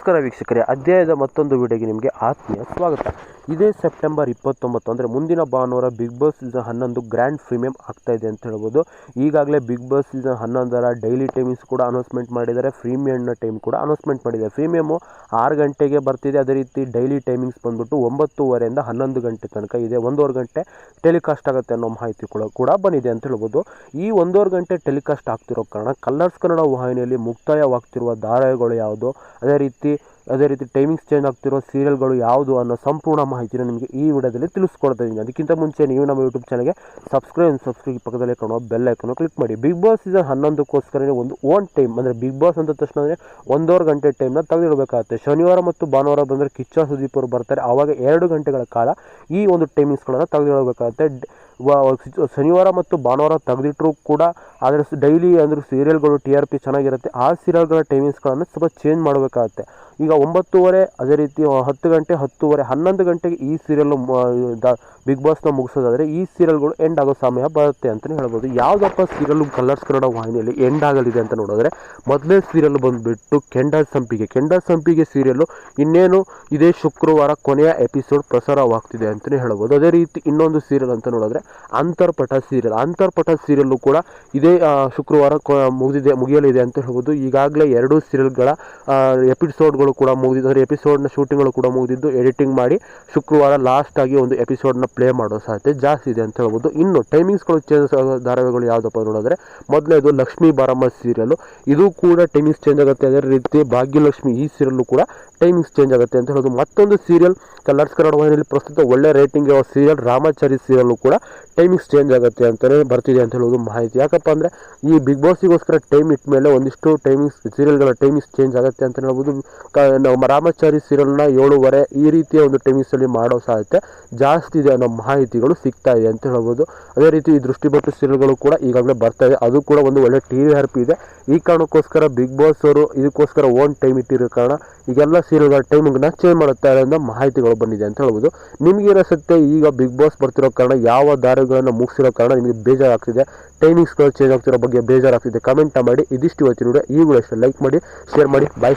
ನಮಸ್ಕಾರ ವೀಕ್ಷಕರೇ, ಅಧ್ಯಾಯದ ಮತ್ತೊಂದು ವಿಡಿಯೋಗೆ ನಿಮಗೆ ಆತ್ಮೀಯ ಸ್ವಾಗತ. ಇದೇ ಸೆಪ್ಟೆಂಬರ್ ಇಪ್ಪತ್ತೊಂಬತ್ತು ಅಂದರೆ ಮುಂದಿನ ಭಾನುವಾರ ಬಿಗ್ ಬಾಸ್ ಸೀಸನ್ ಹನ್ನೊಂದು ಗ್ರ್ಯಾಂಡ್ ಪ್ರೀಮಿಯಂ ಆಗ್ತಾ ಇದೆ ಅಂತ ಹೇಳ್ಬೋದು. ಈಗಾಗಲೇ ಬಿಗ್ ಬಾಸ್ ಸೀಸನ್ ಹನ್ನೊಂದರ ಡೈಲಿ ಟೈಮಿಂಗ್ಸ್ ಕೂಡ ಅನೌನ್ಸ್ಮೆಂಟ್ ಮಾಡಿದ್ದಾರೆ, ಪ್ರೀಮಿಯಂನ ಟೈಮ್ ಕೂಡ ಅನೌನ್ಸ್ಮೆಂಟ್ ಮಾಡಿದ್ದಾರೆ. ಫ್ರೀಮಿಯಮು ಆರು ಗಂಟೆಗೆ ಬರ್ತಿದೆ, ಅದೇ ರೀತಿ ಡೈಲಿ ಟೈಮಿಂಗ್ಸ್ ಬಂದ್ಬಿಟ್ಟು ಒಂಬತ್ತುವರೆಯಿಂದ ಹನ್ನೊಂದು ಗಂಟೆ ತನಕ ಇದೆ. ಒಂದೂವರೆ ಗಂಟೆ ಟೆಲಿಕಾಸ್ಟ್ ಆಗುತ್ತೆ ಅನ್ನೋ ಮಾಹಿತಿ ಕೂಡ ಕೂಡ ಬಂದಿದೆ ಅಂತ ಹೇಳ್ಬೋದು. ಈ ಒಂದೂವರೆ ಗಂಟೆ ಟೆಲಿಕಾಸ್ಟ್ ಆಗ್ತಿರೋ ಕಾರಣ ಕಲರ್ಸ್ ಕನ್ನಡ ವಾಹಿನಿಯಲ್ಲಿ ಮುಕ್ತಾಯವಾಗ್ತಿರುವ ಧಾರಾವಾಹಿಗಳು ಯಾವುದು? ಅದೇ ರೀತಿ ಅದೇ ರೀತಿ ಟೈಮಿಂಗ್ಸ್ ಚೇಂಜ್ ಆಗ್ತಿರೋ ಸೀರಿಯಲ್ಗಳು ಯಾವುದು ಅನ್ನೋ ಸಂಪೂರ್ಣ ಮಾಹಿತಿನ ನಿಮಗೆ ಈ ವಿಡಿಯೋದಲ್ಲಿ ತಿಳಿಸ್ಕೊಡ್ತಾ ಅದಕ್ಕಿಂತ ಮುಂಚೆ ನೀವು ನಮ್ಮ ಯೂಟ್ಯೂಬ್ ಚಾನಲ್ಗೆ ಸಬ್ಸ್ಕ್ರೈಬ್ ಸಬ್ಸ್ಕ್ರೈಬ್ ಪಕ್ಕದಲ್ಲೇ ಕಾಣುವ ಬೆಲ್ ಐಕನ್ನು ಕ್ಲಿಕ್ ಮಾಡಿ. ಬಿಗ್ ಬಾಸ್ ಸೀಸನ್ ಹನ್ನೊಂದಕ್ಕೋಸ್ಕರ ಒಂದು ಓನ್ ಟೈಮ್ ಅಂದರೆ ಬಿಗ್ ಬಾಸ್ ಅಂದ ತಕ್ಷಣ ಅಂದರೆ ಒಂದೂವರೆ ಗಂಟೆ ಟೈಮ್ನ ತೆಗೆದಿಡಬೇಕಾಗುತ್ತೆ. ಶನಿವಾರ ಮತ್ತು ಭಾನುವಾರ ಬಂದರೆ ಕಿಚ್ಚ ಸುದೀಪ್ ಅವರು ಬರ್ತಾರೆ. ಆವಾಗ ಎರಡು ಗಂಟೆಗಳ ಕಾಲ ಈ ಒಂದು ಟೈಮಿಂಗ್ಸ್ಗಳನ್ನು ತೆಗೆದಿಡಬೇಕಾಗುತ್ತೆ. ಶನಿವಾರ ಮತ್ತು ಭಾನುವಾರ ತೆಗೆದಿಟ್ಟರು ಕೂಡ ಆದರೆ ಡೈಲಿ ಅಂದರೆ ಸೀರಿಯಲ್ಗಳು ಟಿ ಆರ್ ಪಿ ಚೆನ್ನಾಗಿರುತ್ತೆ. ಆ ಸೀರಿಯಲ್ಗಳ ಟೈಮಿಂಗ್ಸ್ಗಳನ್ನು ಸ್ವಲ್ಪ ಚೇಂಜ್ ಮಾಡಬೇಕಾಗುತ್ತೆ. ಈಗ ಒಂಬತ್ತುವರೆ, ಅದೇ ರೀತಿ ಹತ್ತು ಗಂಟೆ, ಹತ್ತುವರೆ, ಹನ್ನೊಂದು ಗಂಟೆಗೆ ಈ ಸೀರಿಯಲ್ ಬಿಗ್ ಬಾಸ್ನ ಮುಗಿಸೋದಾದರೆ ಈ ಸೀರಿಯಲ್ಗಳು ಎಂಡ್ ಆಗೋ ಸಮಯ ಬರುತ್ತೆ ಅಂತಲೇ ಹೇಳ್ಬೋದು. ಯಾವುದಪ್ಪ ಸೀರಿಯಲ್ ಕಲರ್ಸ್ ಕನ್ನಡ ವಾಹಿನಿಯಲ್ಲಿ ಎಂಡ್ ಆಗಲಿದೆ ಅಂತ ನೋಡಿದ್ರೆ ಮೊದಲೇ ಸೀರಿಯಲ್ ಬಂದುಬಿಟ್ಟು ಕೆಂಡ ಸಂಪಿಗೆ ಕೆಂಡ ಸಂಪಿಗೆ ಸೀರಿಯಲ್ಲು ಇನ್ನೇನು ಇದೇ ಶುಕ್ರವಾರ ಕೊನೆಯ ಎಪಿಸೋಡ್ ಪ್ರಸಾರವಾಗ್ತಿದೆ ಅಂತಲೇ ಹೇಳ್ಬೋದು. ಅದೇ ರೀತಿ ಇನ್ನೊಂದು ಸೀರಿಯಲ್ ಅಂತ ನೋಡಿದ್ರೆ ಅಂತರ್ಪಟ ಸೀರಿಯಲ್ ಅಂತರ್ಪಟ ಸೀರಿಯಲ್ಲು ಕೂಡ ಇದೇ ಶುಕ್ರವಾರ ಮುಗಿದಿದೆ, ಮುಗಿಯಲಿದೆ ಅಂತ ಹೇಳ್ಬೋದು. ಈಗಾಗಲೇ ಎರಡು ಸೀರಿಯಲ್ಗಳ ಎಪಿಸೋಡ್ಗಳು ಕೂಡ ಮುಗಿದಿದ್ದು ಅಂದರೆ ಎಪಿಸೋಡ್ನ ಶೂಟಿಂಗ್ಗಳು ಕೂಡ ಮುಗಿದಿದ್ದು ಎಡಿಟಿಂಗ್ ಮಾಡಿ ಶುಕ್ರವಾರ ಲಾಸ್ಟಾಗಿ ಒಂದು ಎಪಿಸೋಡ್ನ ಪ್ಲೇ ಮಾಡೋ ಸಾಧ್ಯತೆ ಜಾಸ್ತಿ ಇದೆ ಅಂತ ಹೇಳ್ಬೋದು. ಇನ್ನು ಟೈಮಿಂಗ್ಸ್ಗಳು ಚೇಂಜ್ ಆಗೋ ಧಾರಾವಾಹಿಗಳು ಯಾವುದಪ್ಪ ನೋಡಿದ್ರೆ ಮೊದಲೇದು ಲಕ್ಷ್ಮೀ ಬಾರಮ್ಮ ಸೀರಿಯಲ್ ಇದು ಕೂಡ ಟೈಮಿಂಗ್ಸ್ ಚೇಂಜ್ ಆಗುತ್ತೆ ಅದೇ ರೀತಿ ಭಾಗ್ಯಲಕ್ಷ್ಮಿ ಈ ಸೀರಿಯಲ್ಲೂ ಕೂಡ ಟೈಮಿಂಗ್ಸ್ ಚೇಂಜ್ ಆಗುತ್ತೆ ಅಂತ ಹೇಳೋದು ಮತ್ತೊಂದು ಸೀರಿಯಲ್ ಕಲರ್ಸ್ ಕನ್ನಡ ವಾಹಿನಿಯಲ್ಲಿ ಪ್ರಸ್ತುತ ಒಳ್ಳೆ ರೇಟಿಂಗ್ ಇರೋ ಸೀರಿಯಲ್ ರಾಮಾಚಾರಿ ಸೀರಿಯಲ್ಲು ಕೂಡ ಟೈಮಿಂಗ್ಸ್ ಚೇಂಜ್ ಆಗುತ್ತೆ ಅಂತಲೇ ಬರ್ತಿದೆ ಅಂತ ಹೇಳೋದು ಮಾಹಿತಿ. ಯಾಕಪ್ಪ ಅಂದರೆ ಈ ಬಿಗ್ ಬಾಸಿಗೋಸ್ಕರ ಟೈಮ್ ಇಟ್ಟ ಮೇಲೆ ಒಂದಿಷ್ಟು ಟೈಮಿಂಗ್ಸ್ ಸೀರಿಯಲ್ಗಳ ಟೈಮಿಂಗ್ಸ್ ಚೇಂಜ್ ಆಗುತ್ತೆ ಅಂತ ಹೇಳ್ಬೋದು. ನಾವು ರಾಮಾಚಾರಿ ಸೀರಿಯಲ್ನ ಏಳುವರೆ ಈ ರೀತಿಯ ಒಂದು ಟೈಮಿಂಗ್ಸಲ್ಲಿ ಮಾಡೋ ಸಾಧ್ಯತೆ ಜಾಸ್ತಿ ಇದೆ ಅನ್ನೋ ಮಾಹಿತಿಗಳು ಸಿಗ್ತಾ ಇದೆ ಅಂತ ಹೇಳ್ಬೋದು. ಅದೇ ರೀತಿ ಈ ದೃಷ್ಟಿಪಟ್ಟು ಸೀರಿಯಲ್ಗಳು ಕೂಡ ಈಗಾಗಲೇ ಬರ್ತಾ ಇದೆ. ಅದು ಕೂಡ ಒಂದು ಒಳ್ಳೆ ಟಿ ವಿ ಆರ್ ಇದೆ. ಈ ಕಾರಣಕ್ಕೋಸ್ಕರ ಬಿಗ್ ಬಾಸ್ ಅವರು ಇದಕ್ಕೋಸ್ಕರ ಓನ್ ಟೈಮ್ ಇಟ್ಟಿರೋ ಕಾರಣ ಈಗೆಲ್ಲ ಸೀರಿಯಲ್ಗಳ ಟೈಮಿಂಗ್ನ ಚೇಂಜ್ ಮಾಡುತ್ತಾರೆ ಅನ್ನೋ ಮಾಹಿತಿಗಳು ಬಂದಿದೆ ಅಂತ ಹೇಳ್ಬೋದು. ನಿಮಗೆ ಸತ್ಯ ಈಗ ಬಿಗ್ ಬಾಸ್ ಬರ್ತಿರೋ ಕಾರಣ ಯಾವ ದಾರಿಗಳನ್ನು ಮುಗಿಸಿರೋ ಕಾರಣ ನಿಮಗೆ ಬೇಜಾರಾಗ್ತಿದೆ? ಟೈಮಿಂಗ್ಸ್ಗಳು ಚೇಂಜ್ ಆಗ್ತಿರೋ ಬಗ್ಗೆ ಬೇಜಾರಾಗ್ತಿದೆ? ಕಮೆಂಟ್ ಮಾಡಿ. ಇದಿಷ್ಟು ಇವತ್ತಿನ ಈ ವಿಡಿಯೋ ಲೈಕ್ ಮಾಡಿ ಶೇರ್ ಮಾಡಿ. ಬಾಯ್